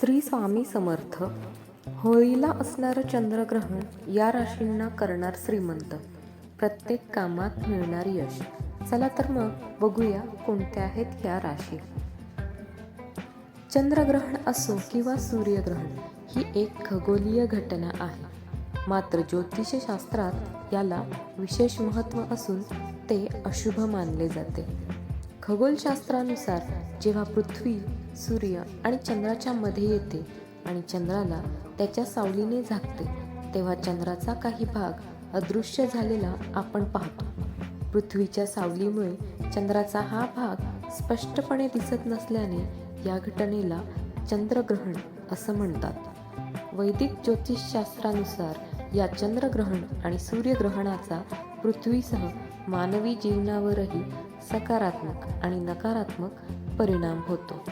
श्री स्वामी समर्थ होळीला असणारं चंद्रग्रहण या राशींना करणार श्रीमंत. प्रत्येक कामात मिळणार यश. चला तर मग बघूया कोणत्या आहेत ह्या राशी. चंद्रग्रहण असो किंवा सूर्यग्रहण ही एक खगोलीय घटना आहे. मात्र ज्योतिषशास्त्रात याला विशेष महत्त्व असून ते अशुभ मानले जाते. खगोलशास्त्रानुसार जेव्हा पृथ्वी सूर्य आणि चंद्राच्या मध्ये येते आणि चंद्राला त्याच्या सावलीने झाकते. तेव्हा चंद्राचा काही भाग अदृश्य झालेला आपण पाहतो. पृथ्वीच्या सावलीमुळे चंद्राचा हा भाग स्पष्टपणे दिसत नसल्याने या घटनेला चंद्रग्रहण असं म्हणतात. वैदिक ज्योतिषशास्त्रानुसार या चंद्रग्रहण आणि सूर्यग्रहणाचा पृथ्वीसह मानवी जीवनावरही सकारात्मक आणि नकारात्मक परिणाम होतो.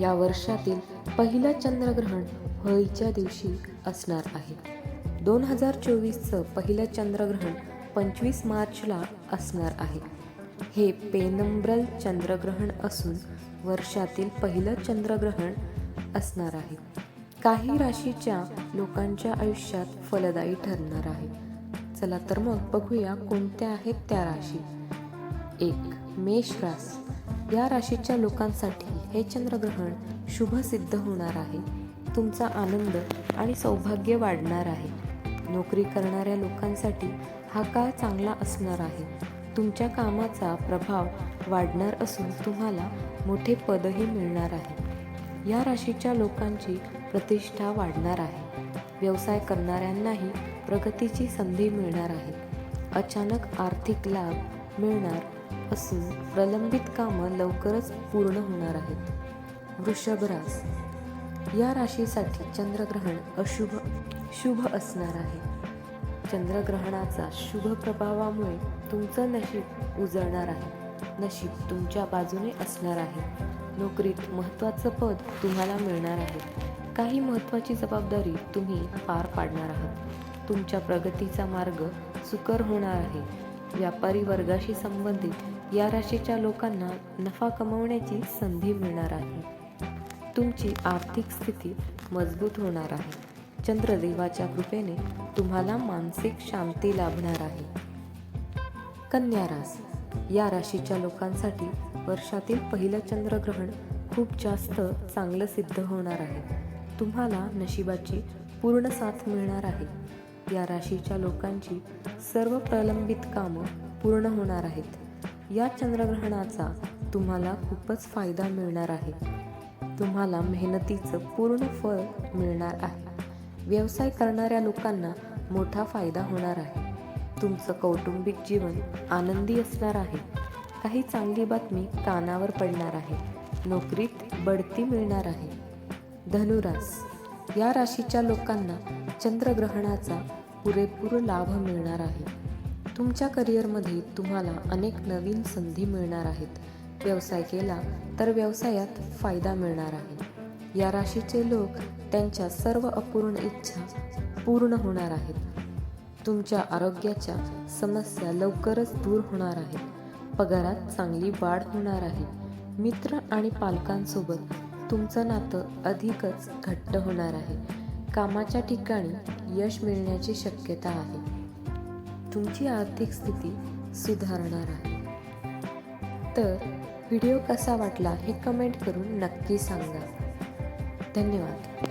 या वर्षातील पहिलं चंद्रग्रहण होळीच्या दिवशी असणार आहे. दोन हजार चोवीसचं पहिलं चंद्रग्रहण पंचवीस मार्चला असणार आहे. हे पेनम्ब्रल चंद्रग्रहण असून वर्षातील पहिलं चंद्रग्रहण असणार आहे. काही राशीच्या लोकांच्या आयुष्यात फलदायी ठरणार आहे. चला तर मग बघूया कोणत्या आहेत त्या राशी. एक मेष रास या राशीच्या लोकांसाठी हे चंद्रग्रहण शुभ सिद्ध होणार आहे. तुमचा आनंद आणि सौभाग्य वाढणार आहे. नोकरी करणाऱ्या लोकांसाठी हा काळ चांगला असणार आहे. तुमच्या कामाचा प्रभाव वाढणार असून तुम्हाला मोठे पदही मिळणार आहे. या राशीच्या लोकांची प्रतिष्ठा वाढणार आहे. व्यवसाय करणाऱ्यांनाही प्रगतीची संधी मिळणार आहे. अचानक आर्थिक लाभ मिळणार असून प्रलंबित कामं लवकरच पूर्ण होणार आहेत. वृषभ रास या राशीसाठी चंद्रग्रहण अशुभ शुभ असणार आहे. चंद्रग्रहणाचा शुभ प्रभावामुळे तुमचं नशीब उजळणार आहे. नशीब तुमच्या बाजूने असणार आहे. नोकरीत महत्त्वाचं पद तुम्हाला मिळणार आहे. काही महत्त्वाची जबाबदारी तुम्ही पार पाडणार आहात. तुमच्या प्रगतीचा मार्ग सुकर होणार आहे. व्यापारी वर्गाशी संबंधित या राशीच्या लोकांना नफा कमवण्याची संधी मिळणार आहे. तुमची आर्थिक स्थिती मजबूत होणार आहे. चंद्रदेवाच्या कृपेने तुम्हाला मानसिक शांती लाभणार आहे. कन्या रास या राशीच्या लोकांसाठी वर्षातील पहिलं चंद्रग्रहण खूप जास्त चांगलं सिद्ध होणार आहे. तुम्हाला नशिबाची पूर्ण साथ मिळणार आहे. या राशीच्या लोकांची सर्व प्रलंबित कामं पूर्ण होणार आहेत. या चंद्रग्रहणाचा तुम्हाला खूपच फायदा मिळणार आहे. तुम्हाला मेहनतीचं पूर्ण फळ मिळणार आहे. व्यवसाय करणाऱ्या लोकांना मोठा फायदा होणार आहे. तुमचं कौटुंबिक जीवन आनंदी असणार आहे. काही चांगली बातमी कानावर पडणार आहे. नोकरीत बढती मिळणार आहे. धनुरास या राशीच्या लोकांना चंद्रग्रहणाचा पुरेपूर लाभ मिळणार आहे. तुमच्या करिअरमध्ये तुम्हाला अनेक नवीन संधी मिळणार आहेत. व्यवसाय केला तर व्यवसायात फायदा मिळणार आहे. या राशीचे लोक त्यांच्या सर्व अपूर्ण इच्छा पूर्ण होणार आहेत. तुमच्या आरोग्याच्या समस्या लवकरच दूर होणार आहेत. पगारात चांगली वाढ होणार आहे. मित्र आणि पालकांसोबत तुमचं नातं अधिकच घट्ट होणार आहे. कामाच्या ठिकाणी यश मिळण्याची शक्यता आहे. तुमची आर्थिक स्थिती सुधारणार आहे. तर व्हिडिओ कसा वाटला हे कमेंट करून नक्की सांगा. धन्यवाद.